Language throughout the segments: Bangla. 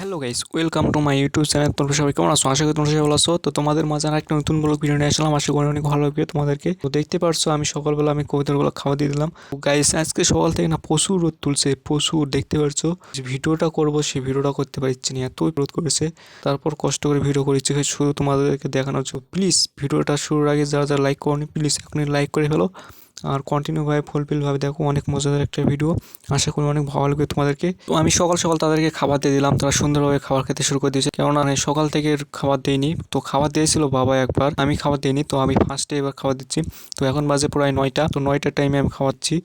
Hello guys welcome to my YouTube channel তোমরা সবাই কেমন আছো? আশা করি তোমরা সবাই ভালো আছো। তো তোমাদের মাঝে একটা নতুন ব্লগ ভিডিও নিয়ে আসলাম। আশা করি অনেক ভালো লাগবে তোমাদেরকে। তো দেখতে পারছ, আমি সকালবেলা আমি কবিতাগুলো খাওয়া দিয়ে দিলাম। গাইস আজকে সকাল থেকে না প্রচুর রোদ তুলছে, প্রচুর দেখতে পারছ। যে ভিডিওটা করব, সেই ভিডিওটা করতে পারছি না, এতই রোদ করেছে। তারপর কষ্ট করে ভিডিও করেছি শুধু তোমাদেরকে দেখানোর জন্য। প্লিজ ভিডিওটা শুরুর আগে যারা যারা লাইক করনি প্লিজ এখনই লাইক করে ফেলো। আর কন্টিনিউভাবে ফুলফিলভাবে দেখো অনেক মজাদার একটা ভিডিও আশা করি অনেক ভালো লাগবে তোমাদেরকে। তো আমি সকাল সকাল তাদেরকে খাবার দিয়ে দিলাম, তারা সুন্দরভাবে খাবার খেতে শুরু করে দিয়েছে। কেননা আমি সকাল থেকে খাবার দিইনি। তো খাবার দিয়েছিল বাবা একবার, আমি খাবার দিইনি, তো আমি ফার্স্টে এবার খাবার দিচ্ছি। তো এখন বাজে প্রায় নয়টা, তো নয়টার টাইমে আমি খাওয়াচ্ছি।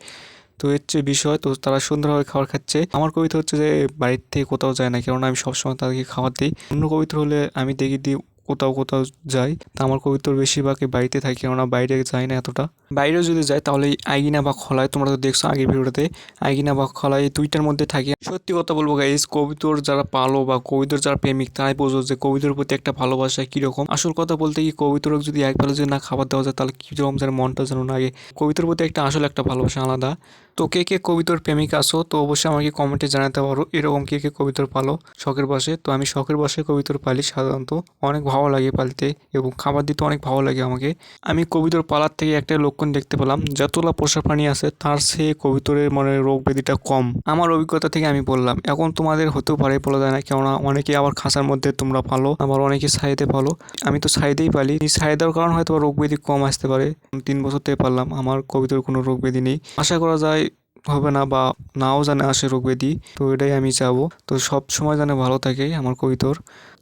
তো যে বিষয়, তো তারা সুন্দরভাবে খাবার খাচ্ছে। আমার কবিতা হচ্ছে যে, বাড়ির থেকে কোথাও যায় না, কেননা আমি সবসময় তাদেরকে খাবার দিই। অন্য কবিতা হলে আমি দেখি দিই কোথাও কোথাও যাই, তা আমার কবিতার বেশিরভাগই বাড়িতে থাকি, কেননা বাইরে যাই না এতটা। বাইরেও যদি যাই, তাহলে এই আইগিনা বা খলায় তোমরা তো দেখছ আগের ভিডিওতে আইগিনা বা খলায় এই দুইটার মধ্যে থাকি। সত্যি কথা বলব গাইজ কবিতর যারা পালো বা কবিতর যারা প্রেমিক, তারাই বোঝো যে কবিতর প্রতি একটা ভালোবাসা কীরকম। আসল কথা বলতে কি, কবিতর যদি একবেলা যদি না খাবার দেওয়া যায়, তাহলে কীরকম যেন মনটা যেন আগে কবিতার প্রতি একটা আসলে একটা ভালোবাসা আলাদা। তো কে কে কবিতর প্রেমিক আসো তো অবশ্যই আমাকে কমেন্টে জানাতে পারো। এরকম কে কে কবিতর পালো? শখের বসে তো আমি শখের বসে কবিতর পালি সাধারণত। অনেক ভালো লাগে পালতে এবং খাবার দিতে অনেক ভালো লাগে আমাকে। আমি কবিতর পালার থেকে একটা লক্ষণ দেখতে পেলাম। যতগুলা পোষা প্রাণী আছে, তার সে কবিতরের মানে রোগ ব্যাধিটা কম। আমার অভিজ্ঞতা থেকে আমি বললাম, এখন তোমাদের হতেও পারে বলা যায় না, কেননা অনেকে আবার খাঁচার মধ্যে তোমরা পালো, আবার অনেকে সাইডে পালো। আমি তো সাইডেই পালি। সাইড দেওয়ার কারণে হয়তো রোগ ব্যাধি কম আসতে পারে। তিন বছর থেকে পারলাম, আমার কবিতর কোনো রোগ ব্যাধি নেই। আশা করা যায় হবে না বা নাও জানে আসে রোগ ব্যাধি তো এটাই আমি চাবো। তো সব সময় জানে ভালো থাকে আমার কবিতর।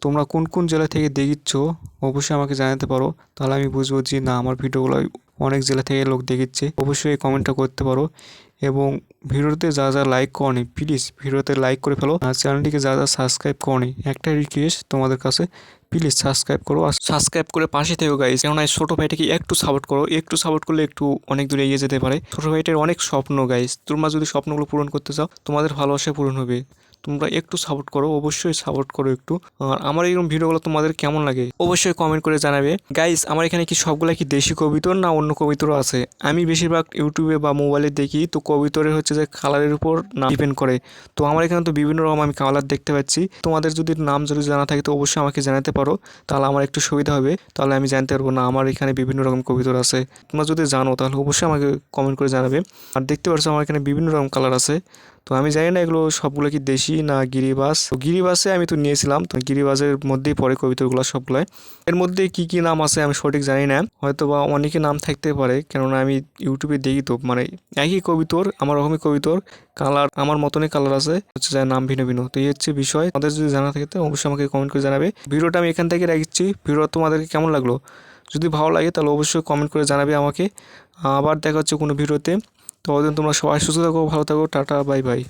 তোমরা কোন কোন জেলা থেকে দেখিচ্ছ, অবশ্যই আমাকে জানাতে পারো। তাহলে আমি বুঝব যে না, আমার ভিডিওগুলো অনেক জেলা থেকে লোক দেখিচ্ছে। অবশ্যই কমেন্টটা করতে পারো। এবং ভিডিওতে যা যা লাইক করনি প্লিজ ভিডিওতে লাইক করে ফেলো। আর চ্যানেলটিকে যা যা সাবস্ক্রাইব করনি, একটা রিকোয়েস্ট তোমাদের কাছে প্লিজ সাবস্ক্রাইব করো। আর সাবস্ক্রাইব করে পাশে থেকো গাইজ কেননা ছোটো ভাইটাকে একটু সাপোর্ট করো। একটু সাপোর্ট করলে একটু অনেক দূরে এগিয়ে যেতে পারে। ছোটো ভাইটার অনেক স্বপ্ন গাইজ তোমরা যদি স্বপ্নগুলো পূরণ করতে চাও, তোমাদের ভালোবাসা পূরণ হবে। তোমরা একটু সাপোর্ট করো, অবশ্যই সাপোর্ট করো একটু। আর আমার এরকম ভিডিওগুলো তোমাদের কেমন লাগে? অবশ্যই কমেন্ট করে জানাবে। গাইস আমার এখানে কি সবগুলো কি দেশি কবিতর না অন্য কবিতরও আছে? আমি বেশিরভাগ ইউটিউবে বা মোবাইলে দেখি, তো কবিতরের হচ্ছে যে কালারের উপর না ডিপেন্ড করে। তো আমার এখানে তো বিভিন্ন রকম আমি কালার দেখতে পাচ্ছি। তোমাদের যদি নাম যদি জানা থাকে, তো অবশ্যই আমাকে জানাতে পারো। তাহলে আমার একটু সুবিধা হবে। তাহলে আমি জানতে পারব না, আমার এখানে বিভিন্ন রকম কবিতর আছে। তোমরা যদি জানো, তাহলে অবশ্যই আমাকে কমেন্ট করে জানাবে। আর দেখতে পাচ্ছ আমার এখানে বিভিন্ন রকম কালার আছে। তো আমি জানি না এগুলো সবগুলো কি দেশি না গিরিবাস? তো গিরিবাসে আমি তো নিয়েছিলাম, তো গিরিবাসের মধ্যেই পড়ে কবিতাগুলো সবগুলাই। এর মধ্যে কি কি নাম আছে আমি সঠিক জানি না হয়তো বা অনেকে নাম থাকতে পারে, কেননা আমি ইউটিউবে দেখি তো মানে একই কবিতর আমার রকমই কবিতর কালার, আমার মতনই কালার আছে, হচ্ছে যার নাম ভিন্ন ভিন্ন। তো এই হচ্ছে বিষয়, আমাদের যদি জানা থাকে তো অবশ্যই আমাকে কমেন্ট করে জানাবে। ভিডিওটা আমি এখান থেকে রাখছি ভিডিও তোমাদেরকে কেমন লাগল? যদি ভালো লাগে তাহলে অবশ্যই কমেন্ট করে জানাবে আমাকে। আবার দেখা হচ্ছে কোনো ভিডিওতে। ততদিন তোমরা সবাই সুস্থ থাকো ভালো থাকো টাটা বাই বাই।